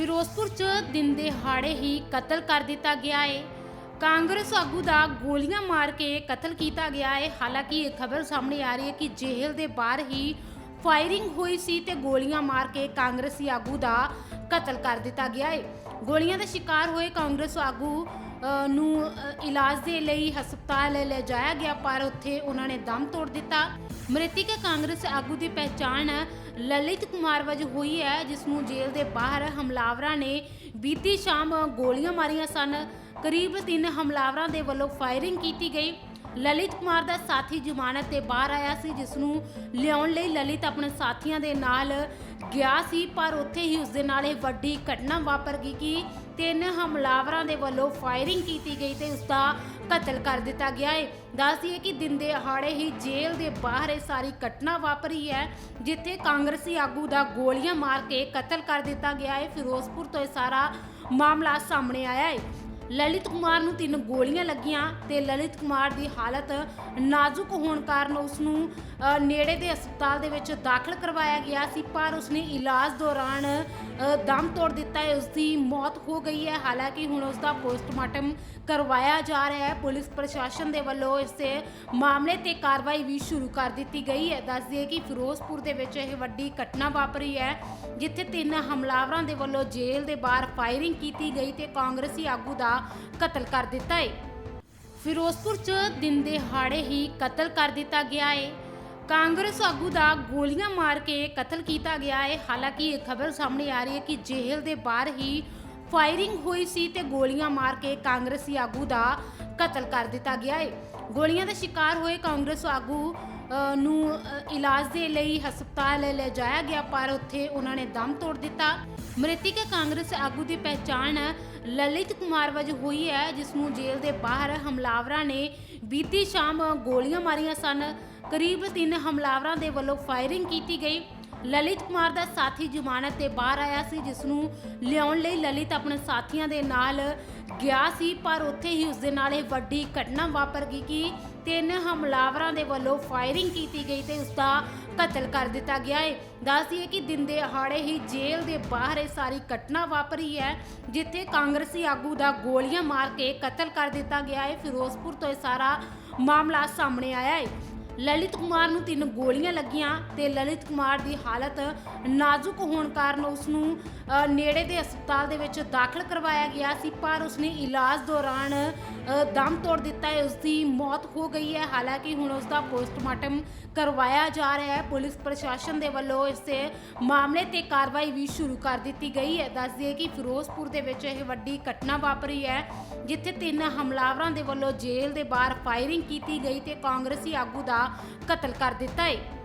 ਫਿਰੋਜ਼ਪੁਰ 'ਚ ਦਿਨ ਦਿਹਾੜੇ ਹੀ ਕਤਲ ਕਰ ਦਿੱਤਾ ਗਿਆ ਹੈ ਕਾਂਗਰਸ ਆਗੂ ਦਾ ਗੋਲੀਆਂ ਮਾਰ ਕੇ ਕਤਲ ਕੀਤਾ ਗਿਆ ਹੈ ਹਾਲਾਂਕਿ ਇਹ ਖਬਰ ਸਾਹਮਣੇ ਆ ਰਹੀ ਹੈ ਕਿ ਜੇਲ੍ਹ ਦੇ ਬਾਹਰ ਹੀ ਫਾਇਰਿੰਗ ਹੋਈ ਸੀ ਤੇ ਗੋਲੀਆਂ ਮਾਰ ਕੇ ਕਾਂਗਰਸੀ ਆਗੂ ਦਾ ਕਤਲ ਕਰ ਦਿੱਤਾ ਗਿਆ ਹੈ ਗੋਲੀਆਂ ਦਾ ਸ਼ਿਕਾਰ ਹੋਏ ਕਾਂਗਰਸ ਆਗੂ ਅ, ਨੂੰ ਅ, ਇਲਾਜ ਦੇ ਲਈ ਹਸਪਤਾਲ ਲੈ ਜਾਇਆ ਗਿਆ ਪਰ ਉੱਥੇ ਉਹਨਾਂ ਨੇ ਦਮ ਤੋੜ ਦਿੱਤਾ। ਮ੍ਰਿਤਕ ਕਾਂਗਰਸ ਆਗੂ ਦੀ ਪਹਿਚਾਣ ਲਲਿਤ ਕੁਮਾਰ ਵਜੋਂ ਹੋਈ ਹੈ ਜਿਸ ਨੂੰ ਜੇਲ੍ਹ ਦੇ ਬਾਹਰ ਹਮਲਾਵਰਾਂ ਨੇ ਬੀਤੀ ਸ਼ਾਮ ਗੋਲੀਆਂ ਮਾਰੀਆਂ ਸਨ। ਕਰੀਬ ਤਿੰਨ ਹਮਲਾਵਰਾਂ ਦੇ ਵੱਲੋਂ ਫਾਇਰਿੰਗ ਕੀਤੀ ਗਈ। ਲਲਿਤ ਕੁਮਾਰ ਦਾ ਸਾਥੀ ਜ਼ਮਾਨਤ ਤੇ ਬਾਹਰ ਆਇਆ ਸੀ ਜਿਸ ਨੂੰ ਲਿਆਉਣ ਲਈ ਲਲਿਤ ਆਪਣੇ ਸਾਥੀਆਂ ਦੇ ਨਾਲ ਗਿਆ ਸੀ, ਪਰ ਉੱਥੇ ਹੀ ਉਸ ਦੇ ਨਾਲ ਇਹ ਵੱਡੀ ਘਟਨਾ ਵਾਪਰ ਗਈ ਕਿ ਤਿੰਨ ਹਮਲਾਵਰਾਂ ਦੇ ਵੱਲੋਂ ਫਾਇਰਿੰਗ ਕੀਤੀ ਗਈ ਤੇ ਉਸ ਦਾ ਕਤਲ ਕਰ ਦਿੱਤਾ ਗਿਆ ਹੈ। ਦੱਸਦੀਏ ਕਿ ਦਿਨ ਦੇ ਹਾੜੇ ਹੀ ਜੇਲ੍ਹ ਦੇ ਬਾਹਰ ਇਹ ਸਾਰੀ ਘਟਨਾ ਵਾਪਰੀ ਹੈ, ਜਿੱਥੇ ਕਾਂਗਰਸੀ ਆਗੂ ਦਾ ਗੋਲੀਆਂ ਮਾਰ ਕੇ ਕਤਲ ਕਰ ਦਿੱਤਾ ਗਿਆ ਹੈ। ਫਿਰੋਜ਼ਪੁਰ ਤੋਂ ਇਹ ਸਾਰਾ ਮਾਮਲਾ ਸਾਹਮਣੇ ਆਇਆ ਹੈ। ਲਲਿਤ ਕੁਮਾਰ ਨੂੰ ਤਿੰਨ ਗੋਲੀਆਂ ਲੱਗੀਆਂ ਤੇ ਲਲਿਤ ਕੁਮਾਰ ਦੀ ਹਾਲਤ ਨਾਜ਼ੁਕ ਹੋਣ ਕਾਰਨ ਉਸ ਨੂੰ ਨੇੜੇ ਦੇ ਹਸਪਤਾਲ ਦੇ ਵਿੱਚ ਦਾਖਲ ਕਰਵਾਇਆ ਗਿਆ ਸੀ, ਪਰ ਉਸਨੇ ਇਲਾਜ ਦੌਰਾਨ ਦਮ ਤੋੜ ਦਿੱਤਾ ਹੈ ਉਸ ਦੀ ਮੌਤ ਹੋ ਗਈ ਹੈ। ਹਾਲਾਂਕਿ ਹੁਣ ਉਸ ਦਾ ਪੋਸਟਮਾਰਟਮ ਕਰਵਾਇਆ ਜਾ ਰਿਹਾ ਹੈ। ਪੁਲਿਸ ਪ੍ਰਸ਼ਾਸਨ ਦੇ ਵੱਲੋਂ ਇਸ ਮਾਮਲੇ ਤੇ ਕਾਰਵਾਈ ਵੀ ਸ਼ੁਰੂ ਕਰ ਦਿੱਤੀ ਗਈ ਹੈ। ਦੱਸ ਦਈਏ ਕਿ ਫਿਰੋਜ਼ਪੁਰ ਦੇ ਵਿੱਚ ਇਹ ਵੱਡੀ ਘਟਨਾ ਵਾਪਰੀ ਹੈ, ਜਿੱਥੇ ਤਿੰਨ ਹਮਲਾਵਰਾਂ ਦੇ ਵੱਲੋਂ ਜੇਲ੍ਹ ਦੇ ਬਾਹਰ ਫਾਇਰਿੰਗ ਕੀਤੀ ਗਈ ਤੇ ਕਾਂਗਰਸੀ ਆਗੂ ਦਾ ਕਤਲ ਕਰ ਦਿੱਤਾ ਹੈ ਫਿਰੋਜ਼ਪੁਰ 'ਚ ਦਿਨ ਦਿਹਾੜੇ ਹੀ ਕਤਲ ਕਰ ਦਿੱਤਾ ਗਿਆ ਹੈ ਕਾਂਗਰਸ ਆਗੂ ਦਾ ਗੋਲੀਆਂ ਮਾਰ ਕੇ ਕਤਲ ਕੀਤਾ ਗਿਆ ਹੈ ਹਾਲਾਂਕਿ ਇਹ ਖਬਰ ਸਾਹਮਣੇ ਆ ਰਹੀ ਹੈ ਕਿ ਜੇਲ੍ਹ ਦੇ ਬਾਹਰ ਹੀ ਫਾਇਰਿੰਗ ਹੋਈ ਸੀ ਤੇ ਗੋਲੀਆਂ ਮਾਰ ਕੇ ਕਾਂਗਰਸੀ ਆਗੂ ਦਾ ਕਤਲ ਕਰ ਦਿੱਤਾ ਗਿਆ ਹੈ ਗੋਲੀਆਂ ਦਾ ਸ਼ਿਕਾਰ ਹੋਏ ਕਾਂਗਰਸ ਆਗੂ ਨੂੰ ਇਲਾਜ ਦੇ ਲਈ ਹਸਪਤਾਲ ਲੈ ਜਾਇਆ ਗਿਆ, ਪਰ ਉੱਥੇ ਉਹਨਾਂ ਨੇ ਦਮ ਤੋੜ ਦਿੱਤਾ। ਮ੍ਰਿਤਕ ਕਾਂਗਰਸ ਆਗੂ ਦੀ ਪਹਿਚਾਣ ਲਲਿਤ ਕੁਮਾਰ ਵਜੋਂ ਹੋਈ ਹੈ, ਜਿਸ ਨੂੰ ਜੇਲ੍ਹ ਦੇ ਬਾਹਰ ਹਮਲਾਵਰਾਂ ਨੇ ਬੀਤੀ ਸ਼ਾਮ ਗੋਲੀਆਂ ਮਾਰੀਆਂ ਸਨ। ਕਰੀਬ ਤਿੰਨ ਹਮਲਾਵਰਾਂ ਦੇ ਵੱਲੋਂ ਫਾਇਰਿੰਗ ਕੀਤੀ ਗਈ। ਲਲਿਤ ਕੁਮਾਰ ਦਾ ਸਾਥੀ ਜ਼ਮਾਨਤ ਤੇ ਬਾਹਰ ਆਇਆ ਸੀ ਜਿਸ ਨੂੰ ਲਿਆਉਣ ਲਈ ਲਲਿਤ ਆਪਣੇ ਸਾਥੀਆਂ ਦੇ ਨਾਲ ਗਿਆ ਸੀ, ਪਰ ਉੱਥੇ ਹੀ ਉਸ ਦੇ ਨਾਲ ਇਹ ਵੱਡੀ ਘਟਨਾ ਵਾਪਰ ਗਈ ਕਿ ਤਿੰਨ ਹਮਲਾਵਰਾਂ ਦੇ ਵੱਲੋਂ ਫਾਇਰਿੰਗ ਕੀਤੀ ਗਈ ਤੇ ਉਸ ਦਾ ਕਤਲ ਕਰ ਦਿੱਤਾ ਗਿਆ ਹੈ। ਦੱਸਦੀ ਹੈ ਕਿ ਦਿਨ ਦੇ ਹਾੜੇ ਹੀ ਜੇਲ੍ਹ ਦੇ ਬਾਹਰ ਇਹ ਸਾਰੀ ਘਟਨਾ ਵਾਪਰੀ ਹੈ, ਜਿੱਥੇ ਕਾਂਗਰਸੀ ਆਗੂ ਦਾ ਗੋਲੀਆਂ ਮਾਰ ਕੇ ਕਤਲ ਕਰ ਦਿੱਤਾ ਗਿਆ ਹੈ। ਫਿਰੋਜ਼ਪੁਰ ਤੋਂ ਇਹ ਸਾਰਾ ਮਾਮਲਾ ਸਾਹਮਣੇ ਆਇਆ ਹੈ। ਲਲਿਤ ਕੁਮਾਰ ਨੂੰ ਤਿੰਨ ਗੋਲੀਆਂ ਲੱਗੀਆਂ ਤੇ ਲਲਿਤ ਕੁਮਾਰ ਦੀ ਹਾਲਤ ਨਾਜ਼ੁਕ ਹੋਣ ਕਾਰਨ ਉਸ ਨੂੰ ਨੇੜੇ ਦੇ ਹਸਪਤਾਲ ਦੇ ਵਿੱਚ ਦਾਖਲ ਕਰਵਾਇਆ ਗਿਆ ਸੀ, ਪਰ ਉਸਨੇ ਇਲਾਜ ਦੌਰਾਨ ਦਮ ਤੋੜ ਦਿੱਤਾ ਹੈ ਉਸ ਦੀ ਮੌਤ ਹੋ ਗਈ ਹੈ। ਹਾਲਾਂਕਿ ਹੁਣ ਉਸ ਦਾ ਪੋਸਟਮਾਰਟਮ ਕਰਵਾਇਆ ਜਾ ਰਿਹਾ ਹੈ। ਪੁਲਿਸ ਪ੍ਰਸ਼ਾਸਨ ਦੇ ਵੱਲੋਂ ਇਸ ਤੇ ਮਾਮਲੇ ਤੇ ਕਾਰਵਾਈ ਵੀ ਸ਼ੁਰੂ ਕਰ ਦਿੱਤੀ ਗਈ ਹੈ। ਦੱਸ ਦਈਏ ਕਿ ਫਿਰੋਜ਼ਪੁਰ ਦੇ ਵਿੱਚ ਇਹ ਵੱਡੀ ਘਟਨਾ ਵਾਪਰੀ ਹੈ, ਜਿੱਥੇ ਤਿੰਨ ਹਮਲਾਵਰਾਂ ਦੇ ਵੱਲੋਂ ਜੇਲ੍ਹ ਦੇ ਬਾਹਰ ਫਾਇਰਿੰਗ ਕੀਤੀ ਗਈ ਤੇ ਕਾਂਗਰਸੀ ਆਗੂ ਦਾ ਕਤਲ ਕਰ ਦਿੱਤਾ ਹੈ